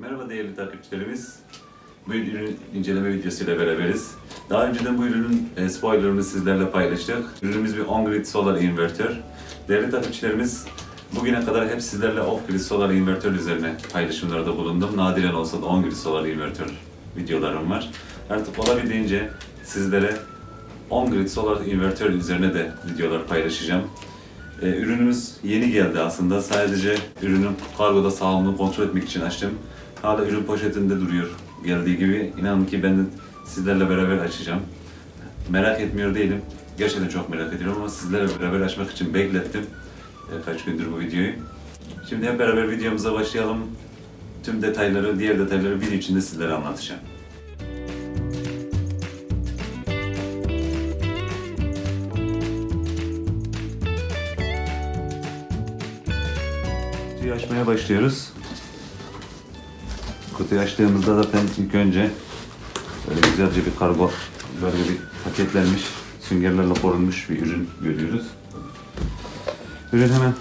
Merhaba değerli takipçilerimiz. Bu ürün inceleme videosuyla beraberiz. Daha önceden bu ürünün e, spoilerını sizlerle paylaştık. Ürünümüz bir on-grid solar inverter. Değerli takipçilerimiz, bugüne kadar hep sizlerle off-grid solar inverter üzerine paylaşımlarda bulundum. Nadiren olsa da on-grid solar inverter videolarım var. Artık olabildiğince sizlere on-grid solar inverter üzerine de videolar paylaşacağım. Ee, ürünümüz yeni geldi aslında. Sadece ürünün kargoda sağlamlığını kontrol etmek için açtım. Hala ürün poşetinde duruyor geldiği gibi. İnanın ki ben de sizlerle beraber açacağım. Merak etmiyor değilim. Gerçekten çok merak ediyorum ama sizlerle beraber açmak için beklettim. Ee, kaç gündür bu videoyu. Şimdi hep beraber videomuza başlayalım. Tüm detayları, diğer detayları video içinde sizlere anlatacağım. Açmaya başlıyoruz. Kutuyu açtığımızda zaten ilk önce böyle güzelce bir kargo, böyle bir paketlenmiş, süngerlerle korunmuş bir ürün görüyoruz. Ürün hemen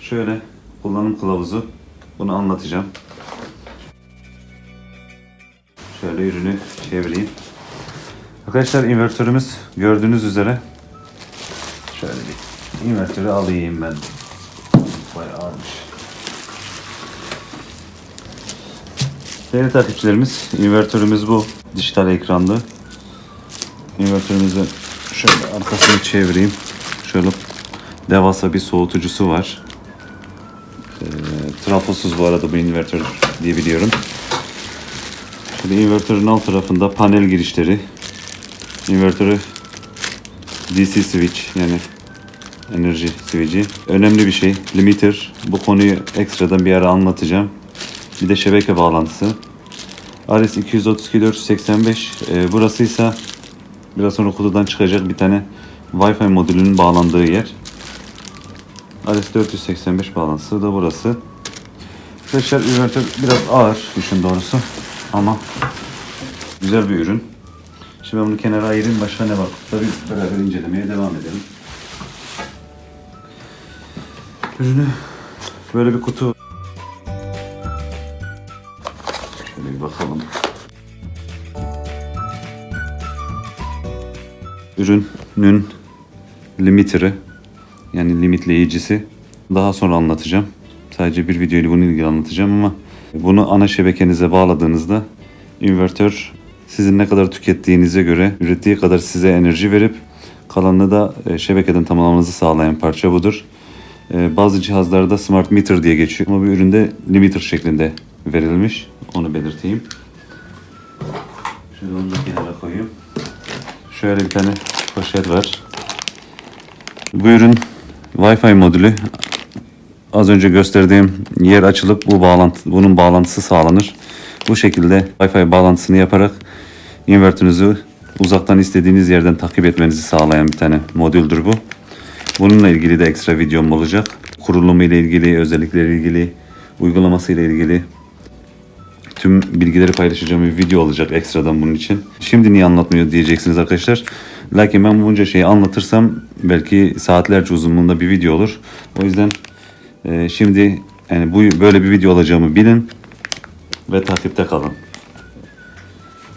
şöyle kullanım kılavuzu. Bunu anlatacağım. Şöyle ürünü çevireyim. Arkadaşlar invertörümüz gördüğünüz üzere şöyle bir invertörü alayım ben. Bayağı ağırmış. Değerli takipçilerimiz, invertörümüz bu. Dijital ekranlı. İnvertörümüzün şöyle arkasını çevireyim. Şöyle devasa bir soğutucusu var. Ee, trafosuz bu arada bu invertör diye biliyorum. Şöyle invertörün alt tarafında panel girişleri. İnvertörü DC switch yani enerji switch'i. Önemli bir şey. Limiter. Bu konuyu ekstradan bir ara anlatacağım. Bir de şebeke bağlantısı. RS 232 485. Ee, burası ise biraz sonra kutudan çıkacak bir tane Wi-Fi modülünün bağlandığı yer. RS 485 bağlantısı da burası. Arkadaşlar invertör biraz ağır işin doğrusu ama güzel bir ürün. Şimdi ben bunu kenara ayırayım. Başka ne var? Tabii beraber incelemeye devam edelim. Ürünü böyle bir kutu. Şöyle bir bakalım. Ürünün limiteri yani limitleyicisi daha sonra anlatacağım. Sadece bir videoyla bununla ilgili anlatacağım ama bunu ana şebekenize bağladığınızda invertör sizin ne kadar tükettiğinize göre ürettiği kadar size enerji verip kalanını da e, şebekeden tamamlamanızı sağlayan parça budur. E, Bazı cihazlarda smart meter diye geçiyor ama bu üründe limiter şeklinde verilmiş. Onu belirteyim. Şöyle onu da kenara koyayım. Şöyle bir tane poşet var. Bu ürün Wi-Fi modülü. Az önce gösterdiğim yer açılıp bu bağlantı, bunun bağlantısı sağlanır. Bu şekilde Wi-Fi bağlantısını yaparak invertörünüzü uzaktan istediğiniz yerden takip etmenizi sağlayan bir tane modüldür bu. Bununla ilgili de ekstra videom olacak. Kurulumu ile ilgili, özellikleri ilgili, uygulaması ile ilgili tüm bilgileri paylaşacağım bir video olacak ekstradan bunun için. Şimdi niye anlatmıyor diyeceksiniz arkadaşlar. Lakin ben bunca şeyi anlatırsam belki saatlerce uzunluğunda bir video olur. O yüzden e, şimdi yani bu böyle bir video olacağımı bilin ve takipte kalın.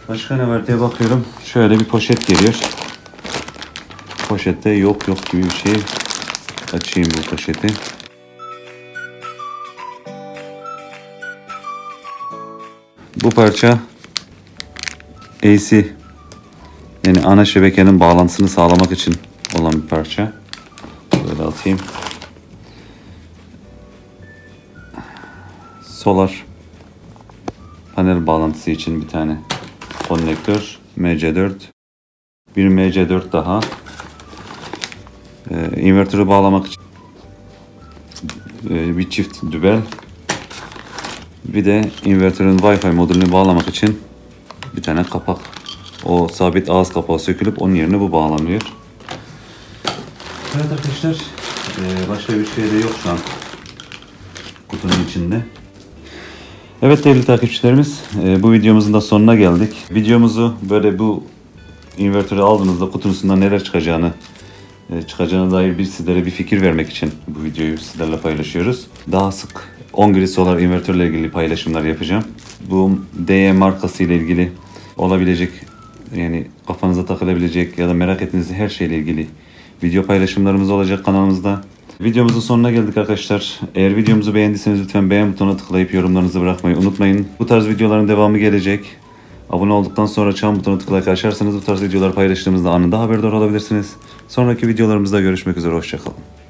Başka ne var diye bakıyorum. Şöyle bir poşet geliyor. Poşette yok yok gibi bir şey. Açayım bu poşeti. Bu parça AC yani ana şebekenin bağlantısını sağlamak için olan bir parça. Böyle atayım. Solar panel bağlantısı için bir tane konnektör MC4 bir MC4 daha ee, invertörü bağlamak için ee, bir çift dübel bir de invertörün Wi-Fi modülünü bağlamak için bir tane kapak. O sabit ağız kapağı sökülüp onun yerine bu bağlanıyor. Evet arkadaşlar, ee, başka bir şey de yok şu an kutunun içinde. Evet değerli takipçilerimiz, ee, bu videomuzun da sonuna geldik. Videomuzu böyle bu invertörü aldığınızda kutusundan neler çıkacağını e, çıkacağına dair bir sizlere bir fikir vermek için bu videoyu sizlerle paylaşıyoruz. Daha sık 10 grid solar invertörle ilgili paylaşımlar yapacağım. Bu DE markası ile ilgili olabilecek yani kafanıza takılabilecek ya da merak ettiğiniz her şeyle ilgili video paylaşımlarımız olacak kanalımızda. Videomuzun sonuna geldik arkadaşlar. Eğer videomuzu beğendiyseniz lütfen beğen butonuna tıklayıp yorumlarınızı bırakmayı unutmayın. Bu tarz videoların devamı gelecek. Abone olduktan sonra çan butonuna tıklayıp açarsanız bu tarz videolar paylaştığımızda anında haberdar olabilirsiniz. Sonraki videolarımızda görüşmek üzere. Hoşçakalın.